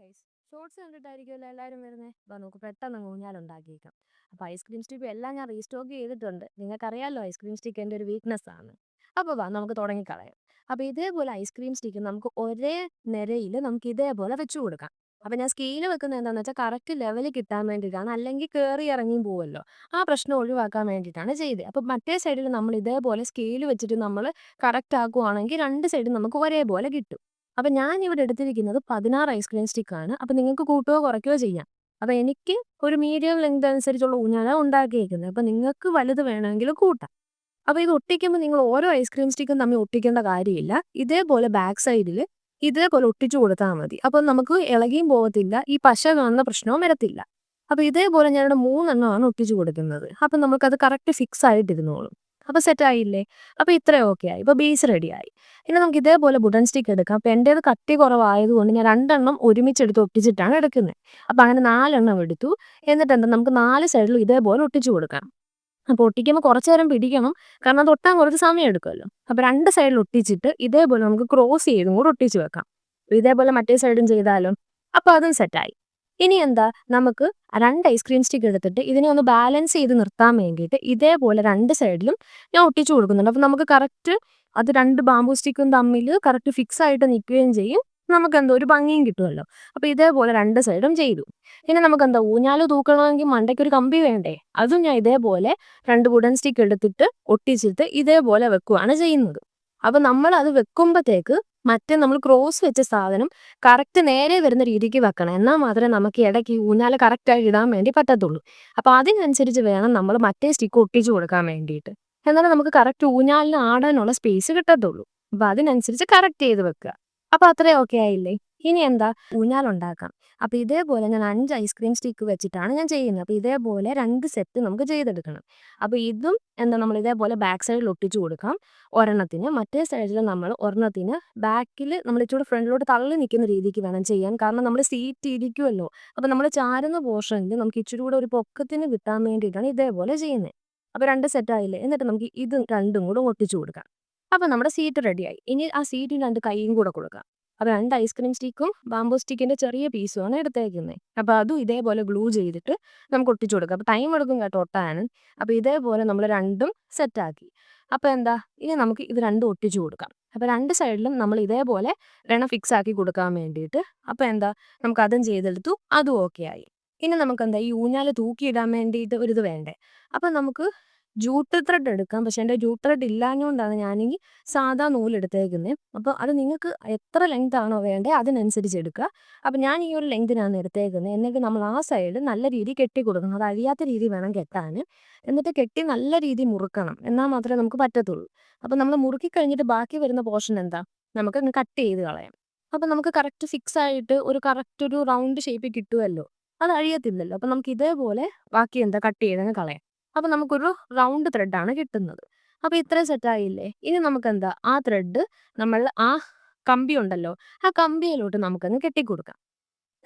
Guys shorts കണ്ടിട്ടായിരിക്കുമല്ലോ എല്ലാവരും വരുന്നത് അപ്പോൾ നമുക്ക് പെട്ടെന്ന് ഊഞ്ഞാൽ ഉണ്ടാക്കിയേക്കാം അപ്പോൾ ഐസ്ക്രീം സ്റ്റിക്കും എല്ലാം ഞാൻ റീസ്റ്റോക്ക് ചെയ്തിട്ടുണ്ട്. നിങ്ങൾക്കറിയാമല്ലോ ഐസ്ക്രീം സ്റ്റിക്ക് എന്റെ ഒരു വീക്ക്നെസ് ആണ്. അപ്പോൾ വാ നമുക്ക് തുടങ്ങിക്കളയാം. അപ്പോൾ ഇതേപോലെ ഐസ്ക്രീം സ്റ്റിക്ക് നമുക്ക് ഒരേ നിരയിൽ നമുക്ക് ഇതേപോലെ വെച്ചു കൊടുക്കാം. അപ്പോൾ ഞാൻ സ്കെയിൽ വെക്കുന്നത് എന്താണെന്ന് വെച്ചാൽ കറക്റ്റ് ലെവൽ കിട്ടാൻ വേണ്ടിയിട്ടാണ്. അല്ലെങ്കിൽ കയറി ഇറങ്ങിയും പോവുമല്ലോ ആ പ്രശ്നം ഒഴിവാക്കാൻ വേണ്ടിയിട്ടാണ് ചെയ്തത് അപ്പോൾ മറ്റേ സൈഡിൽ നമ്മൾ ഇതേപോലെ സ്കെയിൽ വെച്ചിട്ട് നമ്മൾ കറക്റ്റ് ആക്കുവാണെങ്കിൽ രണ്ട് സൈഡും നമുക്ക് ഒരേപോലെ കിട്ടും. അപ്പൊ ഞാൻ ഇവിടെ എടുത്തിരിക്കുന്നത് പതിനാറ് ഐസ്ക്രീം ആണ്. അപ്പൊ നിങ്ങൾക്ക് കൂട്ടുകയോ കുറയ്ക്കുകയോ ചെയ്യാം. അപ്പൊ എനിക്ക് ഒരു മീഡിയം ലെങ്ത് അനുസരിച്ചുള്ള ഊഞ്ഞാലാണ് ഉണ്ടാക്കിയിരിക്കുന്നത്. അപ്പൊ നിങ്ങൾക്ക് വലുത് വേണമെങ്കിൽ കൂട്ടാം. അപ്പൊ ഇത് ഒട്ടിക്കുമ്പോൾ നിങ്ങൾ ഓരോ ഐസ്ക്രീം സ്റ്റിക്കും തമ്മിൽ ഒട്ടിക്കേണ്ട കാര്യമില്ല. ഇതേപോലെ ബാക്ക് സൈഡിൽ ഇതേപോലെ ഒട്ടിച്ചു കൊടുത്താൽ മതി. അപ്പൊ നമുക്ക് ഇളകിയും പോകത്തില്ല. ഈ പശ കാണുന്ന പ്രശ്നവും വരത്തില്ല. അപ്പൊ ഇതേപോലെ ഞാനിവിടെ മൂന്നെണ്ണമാണ് ഒട്ടിച്ചു കൊടുക്കുന്നത്. അപ്പൊ നമുക്കത് കറക്റ്റ് ഫിക്സ് ആയിട്ടിരുന്നോളും. അപ്പൊ സെറ്റ് ആയില്ലേ അപ്പൊ ഇത്രയും ഓക്കെ ആയി. ഇപ്പൊ ബേസ് റെഡി ആയി. ഇനി നമുക്ക് ഇതേപോലെ ബുഡൻ സ്റ്റിക്ക് എടുക്കാം. അപ്പൊ എന്റേത് കട്ടി കുറവായതുകൊണ്ട് ഞാൻ രണ്ടെണ്ണം ഒരുമിച്ചെടുത്ത് ഒട്ടിച്ചിട്ടാണ് എടുക്കുന്നത് അപ്പൊ അങ്ങനെ നാലെണ്ണം എടുത്തു. എന്നിട്ട് എന്താ നമുക്ക് നാല് സൈഡിലും ഇതേപോലെ ഒട്ടിച്ചു കൊടുക്കാം അപ്പോൾ ഒട്ടിക്കുമ്പോൾ കുറച്ച് നേരം പിടിക്കണം. കാരണം അത് ഒട്ടാൻ കുറച്ച് സമയം എടുക്കുമല്ലോ. അപ്പോൾ രണ്ട് സൈഡിൽ ഒട്ടിച്ചിട്ട് ഇതേപോലെ നമുക്ക് ക്രോസ് ചെയ്തും കൂടെ ഒട്ടിച്ച് വെക്കാം. ഇതേപോലെ മറ്റേ സൈഡും ചെയ്താലും? അപ്പോൾ അതും സെറ്റായി ഇനി എന്താ നമുക്ക് രണ്ട് ഐസ്ക്രീം സ്റ്റിക്ക് എടുത്തിട്ട് ഇതിനെ ഒന്ന് ബാലൻസ് ചെയ്ത് നിർത്താൻ വേണ്ടിയിട്ട് ഇതേപോലെ രണ്ട് സൈഡിലും ഞാൻ ഒട്ടിച്ചു കൊടുക്കുന്നുണ്ട്. അപ്പം നമുക്ക് കറക്റ്റ് അത് രണ്ട് ബാമ്പു സ്റ്റിക്കും തമ്മിൽ കറക്റ്റ് ഫിക്സ് ആയിട്ട് നിൽക്കുകയും ചെയ്യും. നമുക്ക് എന്തോ ഒരു ഭംഗിയും കിട്ടുമല്ലോ. അപ്പോൾ ഇതേപോലെ രണ്ട് സൈഡും ചെയ്തു. ഇനി നമുക്ക് എന്താ ഊഞ്ഞാൽ തൂക്കണമെങ്കിൽ മണ്ടയ്ക്ക് ഒരു കമ്പി വേണ്ടേ? അതും ഞാൻ ഇതേപോലെ രണ്ട് വുഡൻ സ്റ്റിക്ക് എടുത്തിട്ട് ഒട്ടിച്ചിട്ട് ഇതേപോലെ വെക്കുകയാണ് ചെയ്യുന്നത്. അപ്പൊ നമ്മൾ അത് വെക്കുമ്പോഴത്തേക്ക് മറ്റേ നമ്മൾ ക്രോസ് വെച്ച സാധനം കറക്റ്റ് നേരെ വരുന്ന രീതിക്ക് വെക്കണം. എന്നാൽ മാത്രമേ നമുക്ക് ഇടയ്ക്ക് ഊന്നാൽ കറക്റ്റായി ഇടാൻ വേണ്ടി പറ്റത്തുള്ളൂ. അപ്പോൾ അതിനനുസരിച്ച് വേണം നമ്മൾ മറ്റേ സ്റ്റിക്ക് ഒട്ടിച്ചു കൊടുക്കാൻ വേണ്ടിയിട്ട്. എന്നാലും നമുക്ക് കറക്റ്റ് ഊഞ്ഞാലിന് ആടാനുള്ള സ്പേസ് കിട്ടത്തുള്ളൂ. അപ്പോൾ അതിനനുസരിച്ച് കറക്റ്റ് ചെയ്ത് വെക്കുക. അപ്പോൾ അത്രയും ഓക്കെ ആയില്ലേ? ഇനി എന്താ? ഊഞ്ഞാലുണ്ടാക്കാം. അപ്പോൾ ഇതേപോലെ ഞാൻ അഞ്ച് ഐസ്ക്രീം സ്റ്റിക്ക് വെച്ചിട്ടാണ് ഞാൻ ചെയ്യുന്നത്. അപ്പോൾ ഇതേപോലെ രണ്ട് സെറ്റ് നമുക്ക് ചെയ്തെടുക്കണം. അപ്പോൾ ഇതും എന്താ നമ്മൾ ഇതേപോലെ ബാക്ക് സൈഡിൽ ഒട്ടിച്ചു കൊടുക്കാം. ഒരെണ്ണത്തിന് മറ്റേ സൈഡിൽ നമ്മൾ ഒരെണ്ണത്തിന് ബാക്കിൽ നമ്മൾ ഇച്ചിരി ഫ്രണ്ടിലോട്ട് തള്ളി നിൽക്കുന്ന രീതിക്ക് വേണം ചെയ്യാൻ. കാരണം നമ്മൾ സീറ്റ് ഇരിക്കുമല്ലോ അപ്പോൾ നമ്മൾ ചാരുന്ന പോർഷനിൽ നമുക്ക് ഇച്ചിരി കൂടെ ഒരു പൊക്കത്തിന് കിട്ടാൻ വേണ്ടിയിട്ടാണ് ഇതേപോലെ ചെയ്യുന്നത് അപ്പോൾ രണ്ട് സെറ്റ് ആയില്ലേ? എന്നിട്ട് നമുക്ക് ഇതും രണ്ടും കൂടെ ഒട്ടിച്ചു കൊടുക്കാം. അപ്പോൾ നമ്മുടെ സീറ്റ് റെഡിയായി ഇനി ആ സീറ്റിന് രണ്ട് കൈയും കൂടെ കൊടുക്കാം. അപ്പോൾ രണ്ട് ഐസ്ക്രീം സ്റ്റിക്കും ബാംബോ സ്റ്റിക്കിന്റെ ചെറിയ പീസുമാണ് എടുത്തേക്കുന്നത് അപ്പോൾ അതും ഇതേപോലെ ഗ്ലൂ ചെയ്തിട്ട് നമുക്ക് ഒട്ടിച്ചു കൊടുക്കാം. അപ്പോൾ ടൈം എടുക്കും കേട്ടോ ഒട്ടാൻ അപ്പോൾ ഇതേപോലെ നമ്മൾ രണ്ടും സെറ്റാക്കി അപ്പോൾ എന്താ? ഇനി നമുക്ക് ഇത് രണ്ടും ഒട്ടിച്ചു കൊടുക്കാം. അപ്പോൾ രണ്ട് സൈഡിലും നമ്മൾ ഇതേപോലെ രണം ഫിക്സ് ആക്കി കൊടുക്കാൻ വേണ്ടിയിട്ട്. അപ്പോൾ എന്താ? നമുക്ക് അതും ചെയ്തെടുത്തു. അതും ഓക്കെ ആയി. ഇനി നമുക്ക് എന്താ? ഈ ഊഞ്ഞാൽ തൂക്കിയിടാൻ വേണ്ടിയിട്ട് ഒരു ഇത് വേണ്ടേ? അപ്പം നമുക്ക് ജൂട്ട് ത്രെഡ് എടുക്കാം. പക്ഷെ എന്റെ ജൂട്ട് ത്രെഡ് ഇല്ലാഞ്ഞുകൊണ്ടാണ് ഞാനെങ്കിൽ സാധാ നൂലെടുത്തേക്കുന്നത് അപ്പോൾ അത് നിങ്ങൾക്ക് എത്ര ലെങ്ത് ആണോ വേണ്ടത് അതിനനുസരിച്ച് എടുക്കുക. അപ്പോൾ ഞാൻ ഈ ഒരു ലെങ്തിനാണ് എടുത്തേക്കുന്നത് എന്നിട്ട് നമ്മൾ ആ സൈഡ് നല്ല രീതിയിൽ കെട്ടി കൊടുക്കണം. അത് അഴിയാത്ത രീതി വേണം കെട്ടാൻ. എന്നിട്ട് കെട്ടി നല്ല രീതി മുറുക്കണം. എന്നാൽ മാത്രമേ നമുക്ക് പറ്റത്തുള്ളൂ. അപ്പോൾ നമ്മൾ മുറുക്കി കഴിഞ്ഞിട്ട് ബാക്കി വരുന്ന പോർഷൻ എന്താ? നമുക്ക് കട്ട് ചെയ്ത് കളയാം. അപ്പം നമുക്ക് കറക്റ്റ് ഫിക്സ് ആയിട്ട് ഒരു കറക്റ്റ് ഒരു റൗണ്ട് ഷേപ്പിൽ കിട്ടുമല്ലോ അത് അഴിയത്തില്ലല്ലോ. അപ്പം നമുക്ക് ഇതേപോലെ ബാക്കി എന്താ? കട്ട് ചെയ്തങ്ങ് കളയാം. അപ്പൊ നമുക്കൊരു റൗണ്ട് ത്രെഡാണ് കിട്ടുന്നത്. അപ്പോൾ ഇത്രയും സെറ്റായില്ലേ ഇനി നമുക്ക് എന്താ ആ ത്രെഡ് നമ്മൾ ആ കമ്പി ഉണ്ടല്ലോ ആ കമ്പിയിലോട്ട് നമുക്കങ്ങ് കെട്ടിക്കൊടുക്കാം.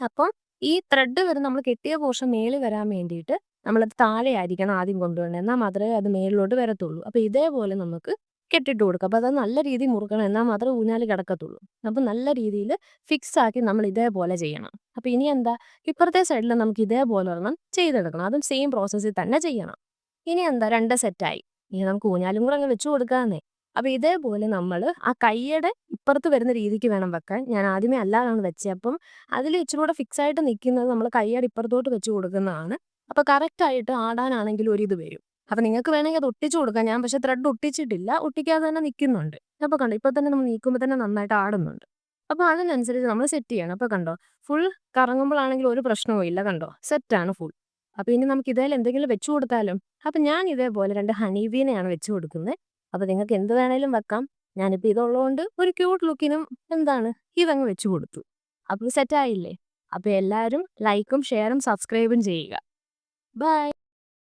അപ്പം ഈ ത്രെഡ് വരെ നമ്മൾ കെട്ടിയ പോർഷൻ മേളിൽ വരാൻ വേണ്ടിയിട്ട് നമ്മളത് താഴെ ആയിരിക്കണം ആദ്യം കൊണ്ടുവരണം എന്നാൽ മാത്രമേ അത് മേളിലോട്ട് വരത്തുള്ളൂ. അപ്പൊ ഇതേപോലെ നമുക്ക് കെട്ടിട്ട് കൊടുക്കുക അപ്പൊ അത് നല്ല രീതിയിൽ മുറുക്കണം. എന്നാൽ മാത്രമേ ഊഞ്ഞാൽ കിടക്കത്തുള്ളൂ. അപ്പൊ നല്ല രീതിയിൽ ഫിക്സ് ആക്കി നമ്മൾ ഇതേപോലെ ചെയ്യണം. അപ്പൊ ഇനി എന്താ? ഇപ്പുറത്തെ സൈഡിൽ നമുക്ക് ഇതേപോലെ ഒരെണ്ണം ചെയ്തെടുക്കണം. അതും സെയിം പ്രോസസ്സിൽ തന്നെ ചെയ്യണം. ഇനി എന്താ രണ്ട് സെറ്റായി ഇനി നമുക്ക് ഊഞ്ഞാലും കൂടെ അങ്ങ് വെച്ചു കൊടുക്കാന്നേ അപ്പൊ ഇതേപോലെ നമ്മൾ ആ കൈയുടെ ഇപ്പുറത്ത് വരുന്ന രീതിക്ക് വേണം വെക്കാൻ. ഞാൻ ആദ്യമേ അല്ലാതാണ് വെച്ചത് അപ്പം അതിൽ ഇച്ചിരി കൂടെ ഫിക്സ് ആയിട്ട് നിൽക്കുന്നത് നമ്മൾ കൈയുടെ ഇപ്പുറത്തോട്ട് വെച്ച് കൊടുക്കുന്നതാണ്. അപ്പൊ കറക്റ്റ് ആയിട്ട് ആടാനാണെങ്കിലും ഒരു ഇത് വരും. അപ്പൊ നിങ്ങൾക്ക് വേണമെങ്കിൽ അത് ഒട്ടിച്ചു കൊടുക്കാം. ഞാൻ പക്ഷെ ത്രെഡ് ഒട്ടിച്ചിട്ടില്ല. ഒട്ടിക്കാതെ തന്നെ നിൽക്കുന്നുണ്ട് അപ്പൊ കണ്ടോ ഇപ്പൊ തന്നെ നമ്മൾ നീക്കുമ്പോൾ തന്നെ നന്നായിട്ട് ആടുന്നുണ്ട്. അപ്പൊ അതിനനുസരിച്ച് നമ്മൾ സെറ്റ് ചെയ്യണം. അപ്പൊ കണ്ടോ ഫുൾ കറങ്ങുമ്പോഴാണെങ്കിൽ ഒരു പ്രശ്നവും ഇല്ല. കണ്ടോ സെറ്റാണ് ഫുൾ അപ്പൊ ഇനി നമുക്ക് ഇതേ എന്തെങ്കിലും വെച്ചു കൊടുത്താലും അപ്പൊ ഞാൻ ഇതേപോലെ രണ്ട് ഹണി ബീനെയാണ് വെച്ചു കൊടുക്കുന്നത് അപ്പൊ നിങ്ങൾക്ക് എന്ത് വേണേലും വെക്കാം. ഞാനിപ്പോ ഇതുള്ളതുകൊണ്ട് ഒരു ക്യൂട്ട് ലുക്കിനും എന്താണ് ഇതങ്ങ് വെച്ചു കൊടുത്തു. അപ്പോൾ സെറ്റായില്ലേ അപ്പൊ എല്ലാവരും ലൈക്കും ഷെയറും സബ്സ്ക്രൈബും ചെയ്യുക. ബൈ